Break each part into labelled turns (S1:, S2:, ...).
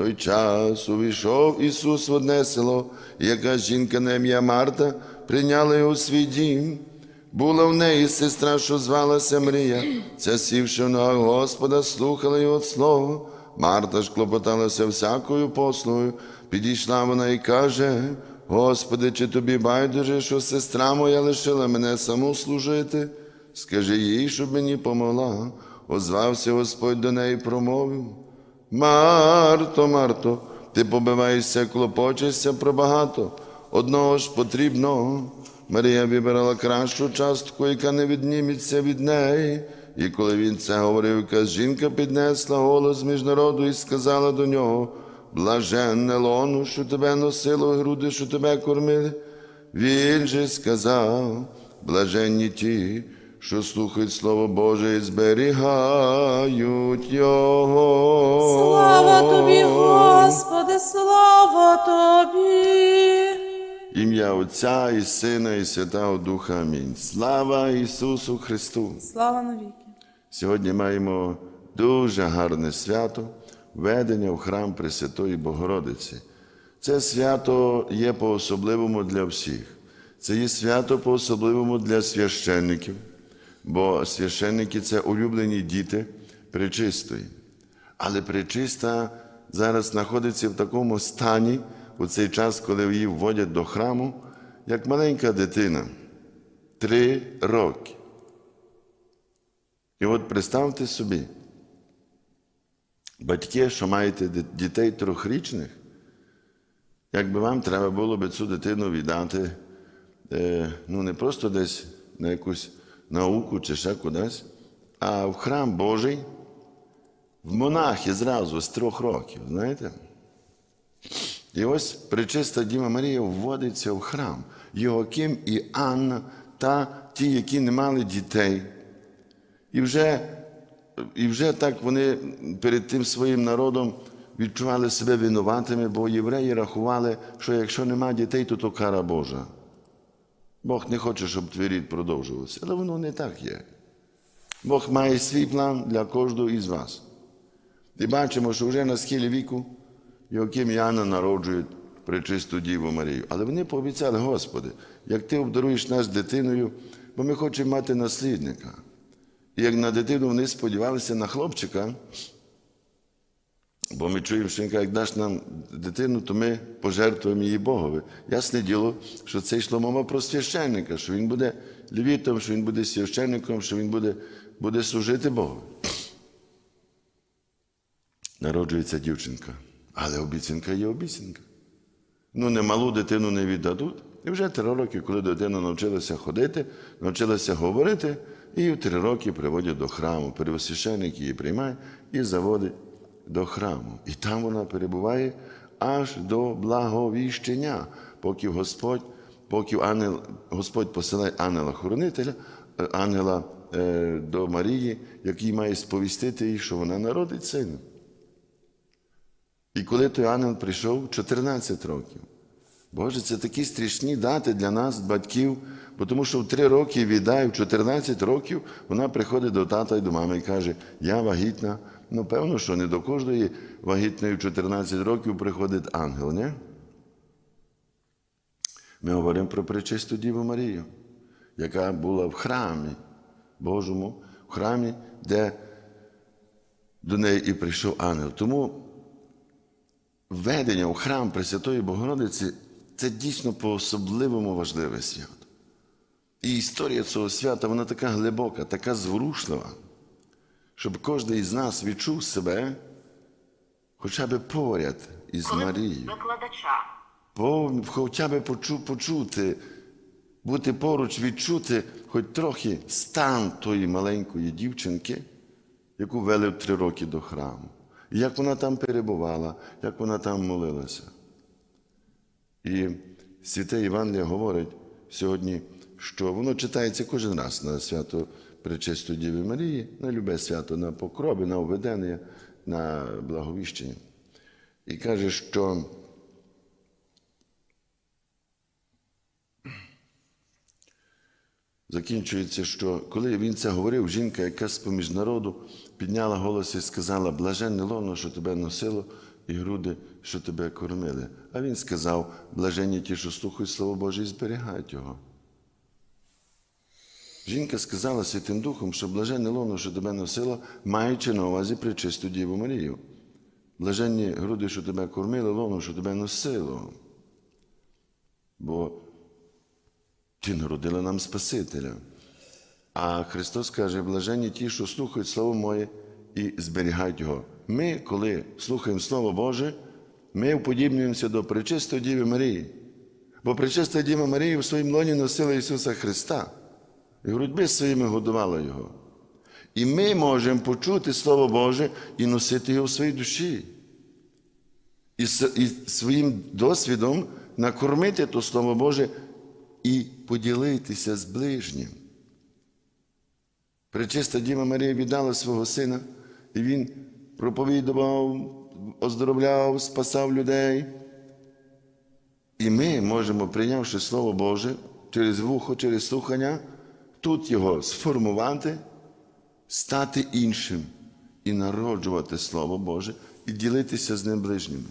S1: той час увійшов Ісус в одне село, і якась жінка на ім'я Марта прийняла його у свій дім. Була в неї сестра, що звалася Мрія, ця сівши в ногах Господа, слухала його слово. Марта ж клопоталася всякою послугою, підійшла вона і каже: Господи, чи тобі байдуже, що сестра моя лишила мене саму служити? Скажи їй, щоб мені помогла. Озвався Господь до неї промовив. Марто, Марто, ти побиваєшся, клопочешся про багато, одного ж потрібно. Марія вибирала кращу частку, яка не відніметься від неї. І коли він це говорив, якась жінка піднесла голос між народу і сказала до нього: Блаженне лоно, що тебе носило, груди, що тебе кормили. Він же сказав, блаженні ті, що слухають Слово Боже і зберігають Його.
S2: Слава тобі, Господи, слава тобі.
S1: Ім'я Отця і Сина, і Святого Духа. Амінь. Слава Ісусу Христу!
S2: Слава навіки.
S1: Сьогодні маємо дуже гарне свято введення в храм Пресвятої Богородиці. Це свято є по-особливому для всіх. Це є свято по-особливому для священників, бо священники це улюблені діти пречистої. Але пречиста зараз знаходиться в такому стані у цей час, коли її вводять до храму, як маленька дитина. Три роки. І от представте собі, батьки, що маєте дітей трьохрічних, якби вам треба було би цю дитину віддати, е, ну не просто десь на якусь науку чи ще кудись, а в храм Божий, в монахи зразу з трьох років, знаєте? І ось пречиста Діва Марія вводиться в храм. Йоаким і Анна та ті, які не мали дітей. І вже, і вже так вони перед тим своїм народом відчували себе винуватими, бо євреї рахували, що якщо нема дітей, то то кара Божа. Бог не хоче, щоб твій рід продовжувався. Але воно не так є. Бог має свій план для кожного із вас. І бачимо, що вже на схилі віку Йоаким і Анна народжують пречисту Діву Марію. Але вони пообіцяли, Господи, як ти обдаруєш нас дитиною, бо ми хочемо мати наслідника. І як на дитину вони сподівалися на хлопчика, бо ми чуємо, що він каже, як даш нам дитину, то ми пожертвуємо її Богові. Ясне діло, що це йшло мова про священника, що він буде левітом, що він буде священником, що він буде, буде служити Богу. Народжується дівчинка, але обіцянка є обіцянка. Ну, не малу дитину не віддадуть. І вже три роки, коли дитина навчилася ходити, навчилася говорити, і в три роки приводять до храму. Первосвященник її приймає і заводить до храму. І там вона перебуває аж до благовіщення, поки Господь, поки ангел, Господь посилає ангела-хоронителя, е, ангела е, до Марії, який має сповістити їй, що вона народить сина. І коли той ангел прийшов 14 років. Боже, це такі страшні дати для нас, батьків, бо тому що в 3 роки віддає, в 14 років вона приходить до тата і до мами і каже, я вагітна. Ну, певно, що не до кожної вагітної в 14 років приходить ангел, не? Ми говоримо про пречисту Діву Марію, яка була в храмі Божому, в храмі, де до неї і прийшов ангел. Тому введення у храм Пресвятої Богородиці це дійсно по-особливому важливе свято. І історія цього свята вона така глибока, така зворушлива, щоб кожен із нас відчув себе хоча б поряд із Марією.
S3: викладача.
S1: По, хоча б почу, почути, бути поруч, відчути хоч трохи стан тої маленької дівчинки, яку вели в три роки до храму. І як вона там перебувала, як вона там молилася. І святе Євангелія говорить сьогодні, що воно читається кожен раз на свято Пречистої Діви Марії, на любе свято, на покроби, на уведення, на благовіщення. І каже, що закінчується, що коли він це говорив, жінка, яка з поміж народу підняла голос і сказала: Блаженне лоно, що тебе носило, і груди, що тебе кормили. А він сказав: блаженні ті, що слухають Слово Боже і зберігають його. Жінка сказала Святим Духом, що блаженне лоно, що тебе носило, маючи на увазі причисту Діву Марію. Блаженні груди, що тебе кормили, лоно, що тебе носило. Бо ти народила нам Спасителя. А Христос каже, блаженні ті, що слухають Слово Моє і зберігають його. Ми, коли слухаємо Слово Боже, ми уподібнюємося до пречистої Діви Марії. Бо пречиста Діва Марія в своїм лоні носила Ісуса Христа і грудьби своїми годувала Його. І ми можемо почути Слово Боже і носити його в своїй душі. І, своїм досвідом накормити то Слово Боже і поділитися з ближнім. Пречиста Діва Марія віддала свого сина, і він проповідував, оздоровляв, спасав людей. І ми можемо, прийнявши Слово Боже через вухо, через слухання, тут його сформувати, стати іншим і народжувати Слово Боже і ділитися з ним ближніми.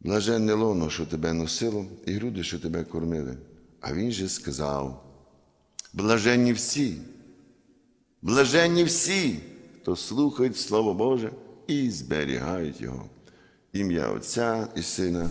S1: Блаженне лоно, що тебе носило, і груди, що тебе кормили. А він же сказав: блаженні всі, блаженні всі, хто слухають Слово Боже і зберігають його. Ім'я Отця і Сина